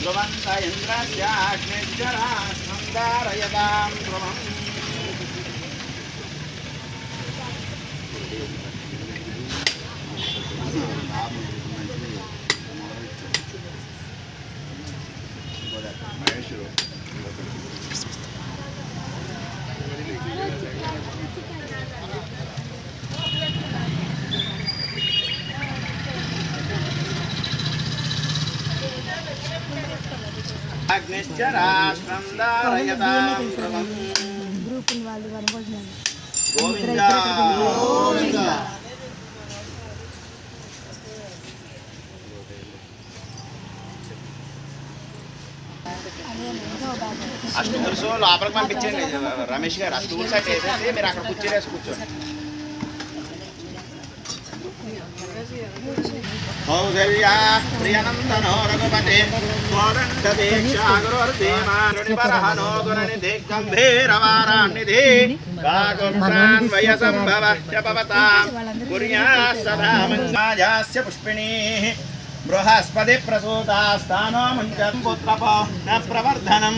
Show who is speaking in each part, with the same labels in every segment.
Speaker 1: ध्रुवन्त इन्द्रस्याग्निश्चराश्रं धारयतां ध्रुवम् అగ్నిశ్చరాశ్రం ధారయతాం
Speaker 2: వాళ్ళు
Speaker 1: గోవింద గోవింద లోపలికి పంపించండి. రమేష్ గారు అష్టూర్స్ అయితే మీరు అక్కడ కూర్చోలేసి కూర్చోండి. కౌసల్యా ప్రియానందనో రఘుపతే కోదండ దీక్షా గురుర్దేవారుణిపరహనో గుణనిధి కుర్యా సదా మంగాయాస్య పుష్పిణీః బృహస్పతి ప్రసూతాస్తానో ముంచం పుత్రపో న ప్రవర్ధనం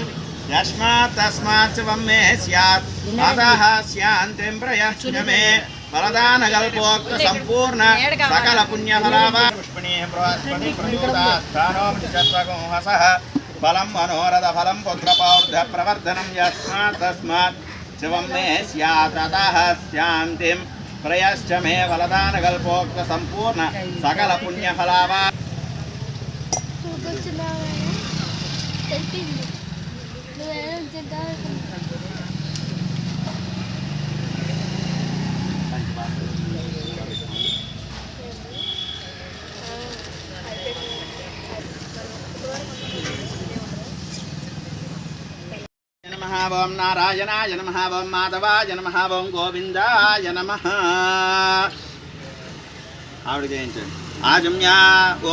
Speaker 1: యస్మాత్ తస్మాత్ చ వమ్మే స్యాత్ అతః స్యాంతిం ప్రయశ్చ మే ఫలదానకల్పోక్త సంపూర్ణ సకల పుణ్యఫలాభ. పుష్పిణీ బృహస్పతి ప్రసూతాస్తానో ముంచత్వగో హసః ఫలం మనోరథ ఫలం పుత్రపౌర్ధ ప్రవర్ధనం యస్మాత్ తస్మాత్. చ వమ్మే స్యాత్ అతః స్యాంతిం. ప్రయశ్చ మే ఫలదానకల్పోక్త సంపూర్ణ సకల పుణ్యఫలాభా.
Speaker 2: తెలిపింది
Speaker 1: ఓం నారాయణాయ నమ ఓం మాధవాయ నమ ఓం గోవిందాయ నమ. ఆవిడ చేయించండి ఆజమ్యా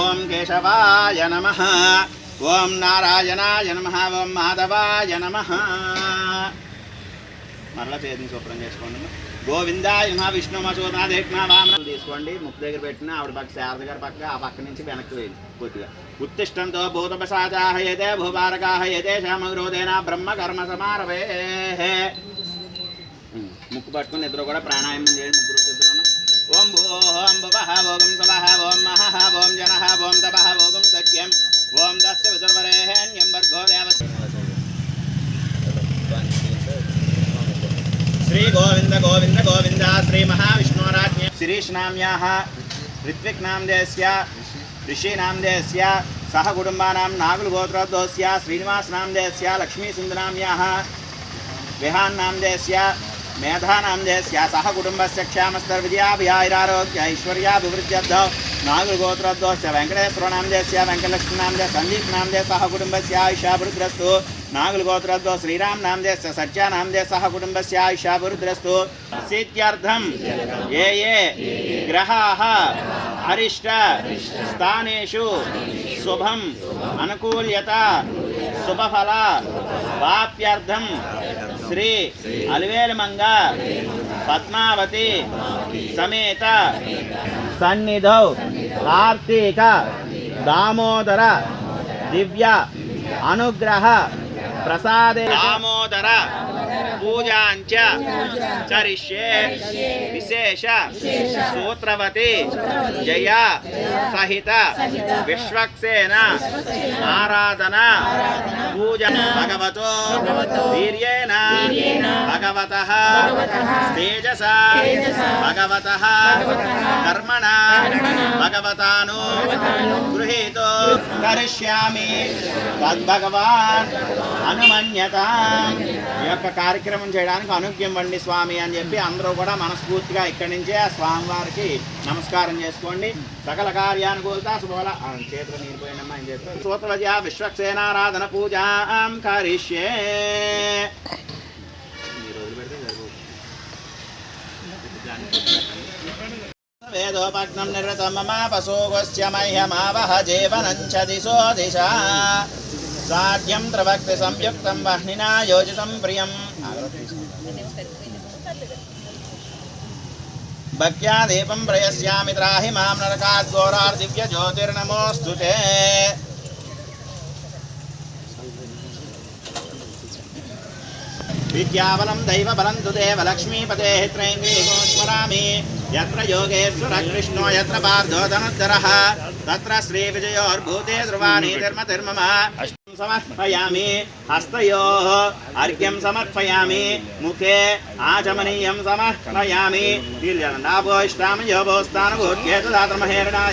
Speaker 1: ఓం కేశవాయ నమ. ఓం నారాయణాయ నమ ఓం మాధవాయ నమ. మరలా చేతిని శుభ్రం చేసుకోండి. గోవిందాయ నమ విష్ణు మసూదన తీసుకోండి. ముక్కు దగ్గర పెట్టిన ఆవిడ పక్క శారద గారి పక్క ఆ పక్క నుంచి వెనక్కి వెళ్ళి కొద్దిగా. ఉత్తిష్టంతో భూతపసాచాహయతే భూపారకాహయతే శ్యామగ్రోధేన బ్రహ్మ కర్మ సమారవే ముక్కు పట్టుకుని ఇద్దరు కూడా ప్రాణాయామం చేయండి ముగ్గురు ఇద్దరు ఓం భూ ఓం భువః ఓం సవః ఓం మహః ఓం జనః ఓం తపః భోగం సత్యం. ఓం దత్స విదుర్వరేణ్యం భర్గో దేవస్య. శ్రీ గోవింద గోవింద గోవింద శ్రీ మహావిష్ణురాజ్ఞ శిరీష్ నామ్యాः ऋत्विक् नामदेस्य ऋषि नामदेस्य सह कुटुम्बानां नागुल गोत्रोद्भवस्य श्रीनिवास नामदेस्य लक्ष्मीसुन्दराम्याः विहान् नामदेस्य मेधा नामदेस्य सह कुटुम्बस्य क्षामस्तर्विद्याभियारोग्य ऐश्वर्याभिवृद्ध्यर्थौ नागुल गोत्रोद्भवस्य वेङ्कटेश्वर नामदेस्य वेङ्कटलक्ष्मी नामदेव सन्दीप नामदेव सह कुटुम्बस्य आयुष्याभिवृद्धिरस्तु नागुल गोत्रोद्भव श्रीराम नामदेस्य सच्चा नामदेव सह कुटुम्बस्य आयुष्याभिवृद्धिरस्तु सिद्ध्यर्थं ये ये ग्रहाः अरिष्ट स्थानेषु शुभम् अनुकूल्यता शुभफल वाप्यर्थं శ్రీ అలివేలుమంగ పద్మావతి సమేత సన్నిధౌ కార్తీక దామోదర దివ్య అనుగ్రహ ప్రసాదే దామోదర పూజాంచ చరిష్యే విశేష సూత్రవతి జయ సహిత విశ్వక్సేన ఆరాధన పూజ భగవతో వీర్యేణ భగవత తేజస భగవత కర్మణ భగవతాను గృహీతో కరిష్యామి తద్భగవాన్ అనుమన్యత ఈ యొక్క కార్యక్రమం చేయడానికి అనుగ్యం వండి స్వామి అని చెప్పి అందరూ కూడా మనస్ఫూర్తిగా ఇక్కడి నుంచే ఆ స్వామివారికి నమస్కారం చేసుకోండి. సకల కార్యానుకూలత శుభల చేతులు నీరిపోయినమ్మా ఏం చేస్తారు సూత్రజ విశ్వక్సేనారాధన పూజ కరిష్యే. వేదోపగ్నం నిర్వృతం మమ పశోగస్య మహ్యమావహ జీవనం చ దిశో దిశ. साध्यम त्रवक्ति संयुक्त वह्निना योजित प्रिय भक्त्या दीपं प्रयस्यामि त्राहि माँ नरकात् घोरार्दिव्यज्योतिर्नमोऽस्तु ते। तु లక్ష్మీపతే త్రైంగీగో స్మరామి యత్ర యోగేశ్వర కృష్ణో యత్ర పార్థో ధనుద్ధరః తత్ర శ్రీ విజయోర్భూతే ధ్రువాణి తిర్మతిర్మమ అష్టం సమర్పయామి హస్తయోః అర్ఘ్యం సమర్పయామి ముఖే ఆచమనీయం సమర్పయామి నాభోష్టామి యోగోస్థానభూత్యేతదాతమహేరణా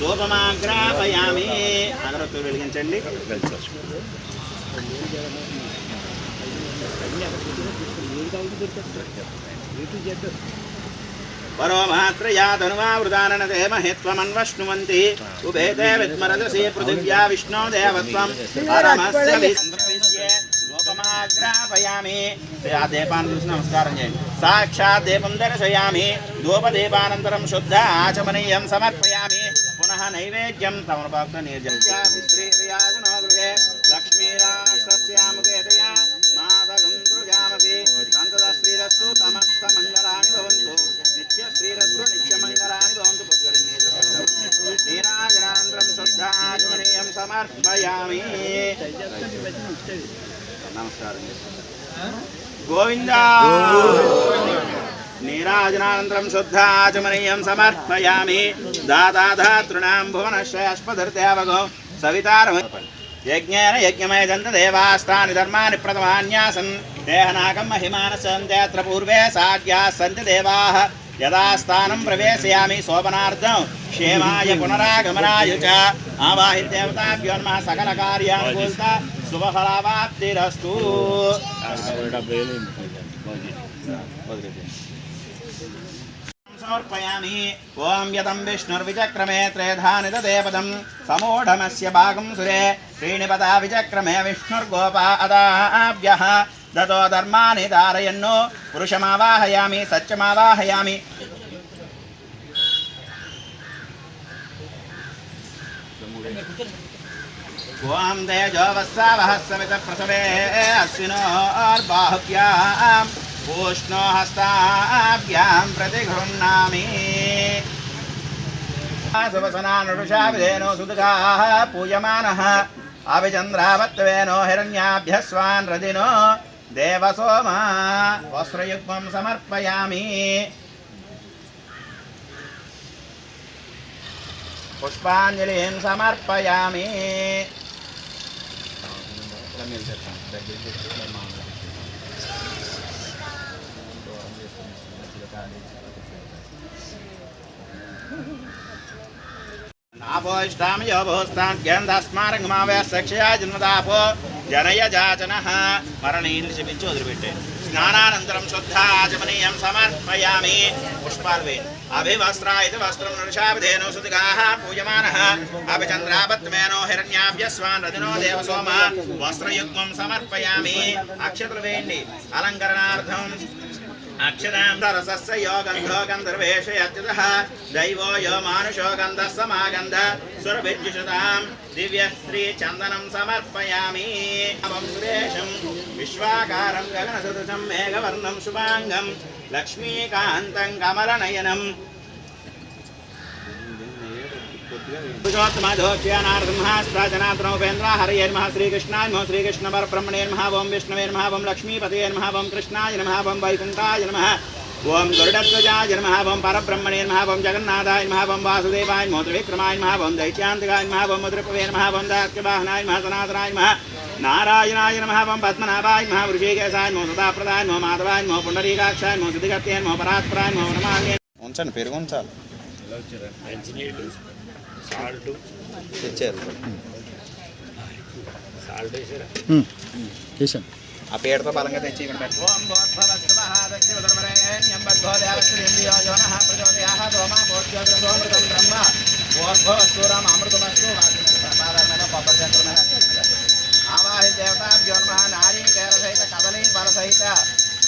Speaker 1: ధూపమాగ్రాపయామి అగరొత్తులు వెలిగించండి. పరోమాత్రయా ధనుమావృదాననతే మహిత్వమన్వష్ణువంతి ఉభేతే విద్మరదసి పృథివ్యా విష్ణో దేవత్వం పరమస్య విష్ణువిష్యే ఆ దీపాన్ని చూసి నమస్కారం చేయండి సాక్షాత్ దీపం దర్శయామి ధూపదీపానంతరం శుద్ధ ఆచమనీయం సమర్పయామి పునః నైవేద్యం తమలపాక నిర్జం శ్రీయాజనో గృహే లక్ష్మీరాష్ట్రస్యాముఖేతయా మాతగం సృజామసి సంతత శ్రీరస్తు సమస్త మంగళాని భవంతు నిత్య శ్రీరస్తు నిత్యమంగళాని భవంతు సమర్పయామి నమస్కారం గోవింద. నీరాజనానంతరం శుద్ధాచమనీయం సమర్పయామి. దాతాధాతృణాం భువనశ్రయస్పధర్దేవగో సవితారమ. యజ్ఞేన యజ్ఞమయ జంత దేవాస్తాని ధర్మాని ప్రథమాన్యాసన్ దేహనాగం మహిమానసంతేత్ర పూర్వే సాధ్యాः సంతి దేవాः. యదా స్థానం ప్రవేశయామి శోభనార్థం క్షేమాయ పునరాగమనాయ చ ఆవాహి దేవతాభ్యో నమః సకల కార్యానుకూలత శుభఫలావాప్తిరస్తు సమర్పయామి ఓం యతం విష్ణుర్విచక్రమే త్రేధాని తదేపదం సమూఢమస్య భాగం సురే శ్రీనిపదా విచక్రమే విష్ణుర్గోపా అదాభ్యః దతో ధర్మాని ధారయన్నో పురుషమావాహయామి సత్యమావాహయామి ఓం తేజో వస్సావహ సవిత ప్రసవే అశ్వినోర్బాహుభ్యాం ఊష్ణో హస్తాభ్యాం ప్రతి ప్రతిగృహ్ణామి సువసనానుషావిధేనో సుదుగా పూయమానः అవిచంద్రావత్వేనో హిరణ్యాభ్యస్వాన్ రదినో దేవసోమా వస్త్రయుగ్మం సమర్పయామి. పుష్పాంజలిం సమర్పయామి. నాపోష్టామి యోభోస్తాన్ గంధస్మారంగమావయ సక్షయా జన్మదాపో. జనయ జాచన మరణీయులు చెప్పించి వదిలిపెట్టే. స్నానానంతరం శుద్ధ ఆచమనీయం సమర్పయామి. పుష్పాలు వేయండి అభివస్త్రాయిత వస్త్రం నృషాభిధేను సుతిగా పూజమాన అభిచంద్రాపత్మేనో హిరణ్యాభ్యస్వాన్ రదినో దేవసోమ. వస్త్రయుగ్మం సమర్పయామి. అక్షతలు వేయండి. అలంకరణార్థం అక్షరాం రసస్య యో గంధో గంధర్వేషయత్యుతః దైవో యో మానుషో గంధः సమాగంధ సురభిర్జుషతాం దివ్య చందనం సమర్పయామి అవం విశ్వాకారం గగనసదృశం మేఘవర్ణం శుభాంగం లక్ష్మీకాంతం కమలనయనం పురుషోత్తమధోక్ష్యానార్దమహాస్త్రాజనాథనోపేంద్ర హరయే నమః శ్రీకృష్ణాయ నమః శ్రీకృష్ణ పరబ్రహ్మణే నమః ఓం విష్ణవే నమః ఓం లక్ష్మీపతే నమః ఓం కృష్ణాయ నమః ఓం వైకుంఠాయ ఓం గరుడధ్వజాయ నమః ఓం పరబ్రహ్మణే నమః ఓం జగన్నాథాయ నమః ఓం వాసుదేవాయ నమః విక్రమాయ నమః ఓం దైత్యాంతకాయ నమః ఓం మధురపవే నమః ఓం దార్క్యవాహనాయ నమః సనాతనాయ నమః నారాయణాయ నమః ఓం పద్మనాభాయ నమః వృషికేశాయ నమః సదాప్రదాయ నమః మాధవాయ నమః పుండరీకాక్షాయ నమః సిద్ధిగత్యాయ నమః పరాత్పరాయ నమః వనమాన్య ఉంచండి పెరుగు ఉంచాలి తెచ్చారు.
Speaker 3: చేశాను
Speaker 1: ఆ పేరుతో బలంగా తెచ్చి ఇక్కడ పెట్టు నమః నారీకేర సహిత కదలీ ఫల సహిత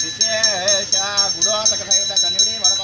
Speaker 1: విశేష గుడోతక సహిత కనివిడి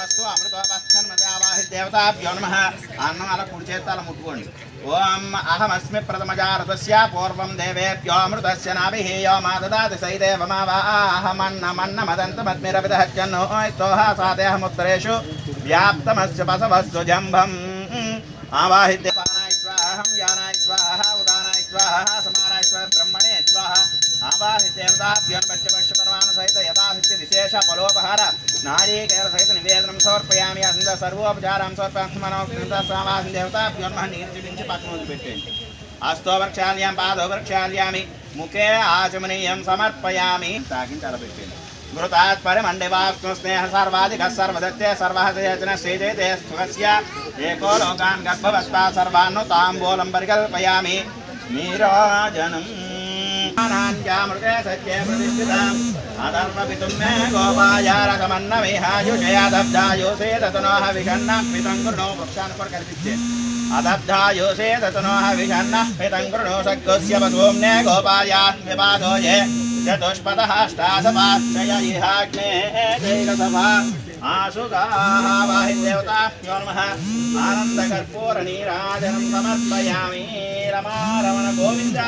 Speaker 1: పరిణామి అమృతమస్తు అమృతోపస్థన్మయావాహి దేవతాభ్యో నమ. అన్నం అలా కుడి చేత్తాల ముట్టుకోండి. ఓం అహమస్మి ప్రథమజారతస్య పూర్వం దేవేభ్యో నాభిహేయో మా దదాతి సైదేవమావాహమన్నమదంతమద్మిరవిదహత్యన్నో తోహ సాదేహముత్తరేషు వ్యాప్తమస్య పసవస్సు జంభం. ఆవాహిత్య పానాయ స్వాహం యానాయ స్వాహ ఉదానాయ స్వాహ సమానాయ స్వాహ బ్రహ్మణే స్వాహ. ఆవాహిత దేవతాభ్యోన్ పంచవర్ష పరమాణ సహిత యథాహిత్య విశేష ఫలోపహార. నారీకేల సహిత నివేదనం సమర్పయామి. అంద సర్వోపచారం సమర్పయామి దేవతాభ్యోన్ మహా నీరు చూపించి పక్కన వదిలిపెట్టండి హస్తో వృక్షాల్యాం పాదో వృక్షాల్యామి. ముఖే ఆచమనీయం సమర్పయామి. తాకించి అలపెట్టండి घृतात्परिमण्डिवात्मस्नेह सर्वाधिकः सर्वदत्ते सर्वहृदयजन श्रीजयते सुखस्य एको लोकान् गर्भवत्वा अदब्धायुषे ततनोः विघन्नः पितं कृणो सग्गस्य वसोम्ने गोपायान् विपादो ये విపాదోయే చతుష్పదహాష్టాసపాశ్చయ ఇహాగ్నే జైరసభా ఆశుగావాహిదేవతాభ్యో నమః ఆనందకర్పూరనీరాజనం సమర్పయామి రమారమణ గోవింద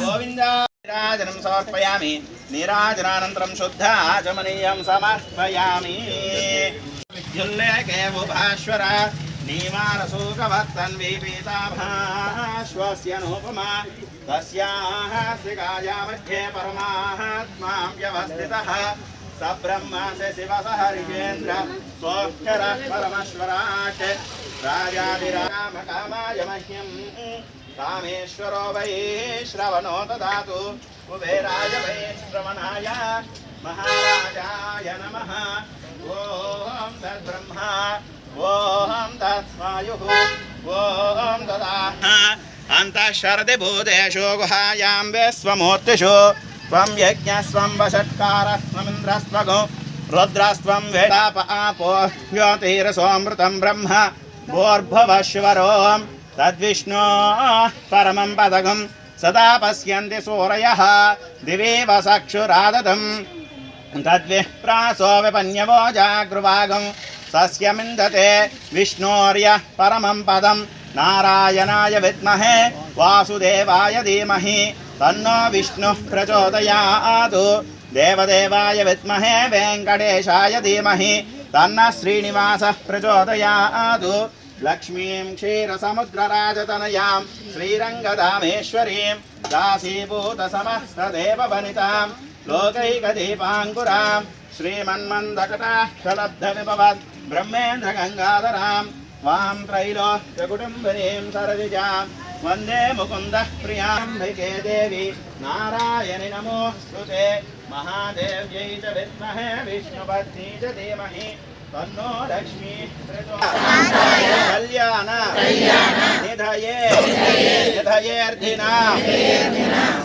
Speaker 1: గోవింద నీరాజనం సమర్పయామి నీరాజనానంతరం శుద్ధ ఆచమనీయం సమర్పయామి విద్యుల్లేఖే नीमानशोकभक्तन्वीपीताभाश्वस्य नोपमा तस्याः ब्रह्म से शिवस हरिकेन्द्र सोऽक्षरः परमश्वराट् रामेश्वरो वै श्रवणो ददातु कुबेराय वै श्रवणाय महाराजाय नमः। ॐ तद्ब्रह्मा ॐ तत्स्वायुः भूतेषु गुहायां विश्वमूर्तिषु त्वं यज्ञस्वं वषट्कारस्त्वमिन्द्रस्त्वगो रुद्रस्त्वं वेदाप आपो ह्योतिरसोऽमृतं ब्रह्म भोर्भवश्वरो तद्विष्णो परमं पदगं सदा पश्यन्ति सूरयः दिवेव चक्षुरादतम् तद्विप्रासो विपन्यवो जागृवागं सस्यमिन्दते विष्णोर्यः परमं पदं। नारायणाय विद्महे, वासुदेवाय धीमहि। तन्नो विष्णुः प्रचोदयात्। देवदेवाय विद्महे, वेङ्कटेशाय धीमहि। तन्नः श्रीनिवासः प्रचोदयात्। लक्ष्मीं क्षीरसमुद्रराजतनयां श्रीरङ्गधामेश्वरीं दासीभूतसमस्तदेववनितां, लोकैकदीपाङ्कुरां श्रीमन्मन्दकटाक्षलब्धविभवत् ब्रह्मेन्द्रगङ्गाधरां वां त्रैलोक्यकुटुम्बिनीं सरसिजां वन्दे मुकुन्दः प्रियाम्बिके देवी नारायणि ते महादेव्यै च विद्महे विष्णुपत्नी च धीमहि। तन्नो लक्ष्मी कल्याण। निधये। निधयेऽर्थिना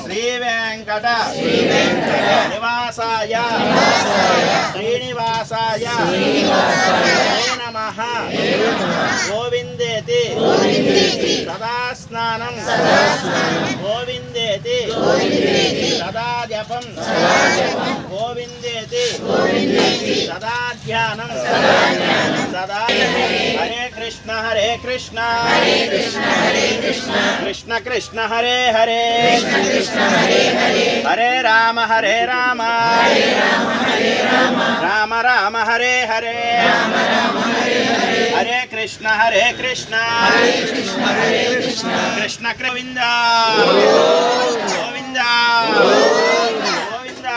Speaker 1: श्रीवेङ्कट। निवासाय। श्रीनिवासाय। नमः गोविन्देति। सदा स्नानं గోవిందేతి. సదా జపం. గోవిందేతి. సదా ధ్యానం. రాధా హరే కృష్ణ హరే కృష్ణ కృష్ణ కృష్ణ హరే హరే హరే రామ హరే రామ రామ రామ హరే హరే హరే కృష్ణ హరే కృష్ణ కృష్ణ గోవింద గోవింద గోవింద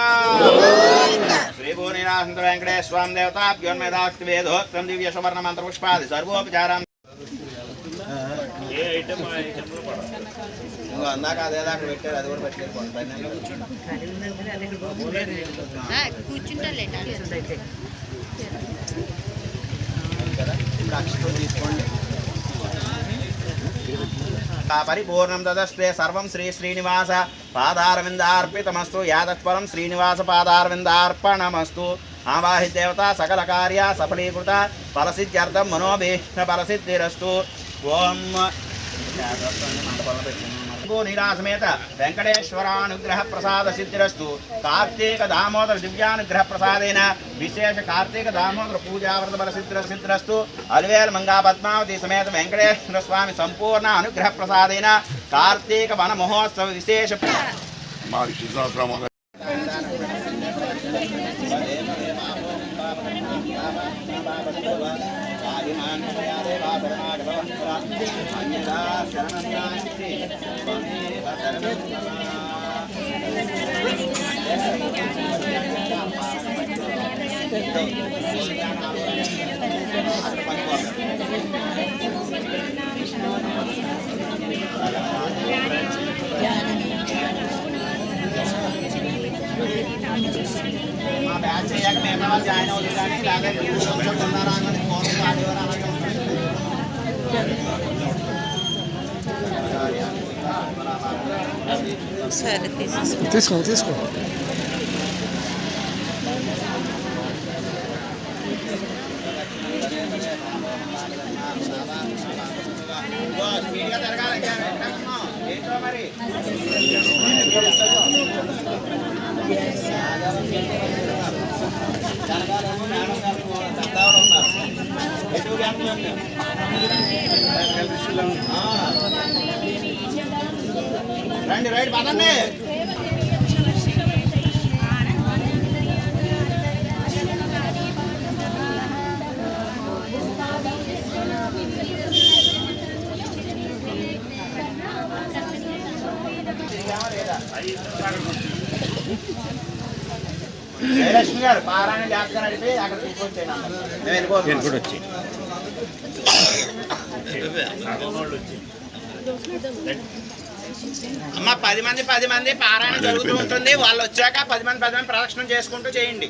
Speaker 1: భూనిరాసంత వెంకటేశ్వర స్వామి దేవతాభ్యోన్మేదాక్తి వేదోక్తం దివ్య సువర్ణ మంత్ర పుష్పాది సర్వోపచారం అందాక అదే దాకా పెట్టారు అది కూడా పెట్టలేదు పైన తీసుకోండి పరిపూర్ణం తదస్తే సర్వం శ్రీ శ్రీనివాస పాదారవిందార్పితమస్తు యాదత్వరం శ్రీనివాస పాదారవిందార్పణమస్తు ఆవాహిదేవత సకల కార్య సఫలీకృత ఫలసిద్ధ్యర్థం మనోభీష్ణ ఫలసిద్ధిరస్తు. ఓం. నీరాసమేత వెంకటేశ్వరానుగ్రహ ప్రసాద సిద్ధిరస్తు కార్తీక దామోదర దివ్యానుగ్రహ ప్రసాదేన విశేష కార్తీక దామోదర పూజావ్రత బల సిద్ధిర సిద్ధిరస్తు అలివేల మంగా పద్మావతి సమేత వెంకటేశ్వర స్వామి సంపూర్ణ అనుగ్రహ ప్రసాదేన కార్తీక వన మహోత్సవ విశేష
Speaker 3: మాది కృష్ణాశ్రమ
Speaker 1: మా బ్యాచ్ అయ్యాక మేము వాళ్ళు జాయిన్ అవుతుంది కానీ ఇలాగే ఈ ఉన్నారా అని ఫోన్ పాడేవారు అలాగే ఉంటుంది.
Speaker 2: సరే తీసేసుకో
Speaker 4: తీసుకో తీసుకో.
Speaker 1: ఇదిగో, రండి రైట్ పదండి. జయలక్ష్మి గారు పారాయణ జాతర నడిపి అక్కడ తీసుకొచ్చేయండి అందరూ. మేము వెళ్ళిపోతున్నాం అమ్మ పది మంది పది మంది పారాయణ జరుగుతూ ఉంటుంది. వాళ్ళు వచ్చాక పది మంది పది మంది ప్రదక్షిణం చేసుకుంటూ చేయండి.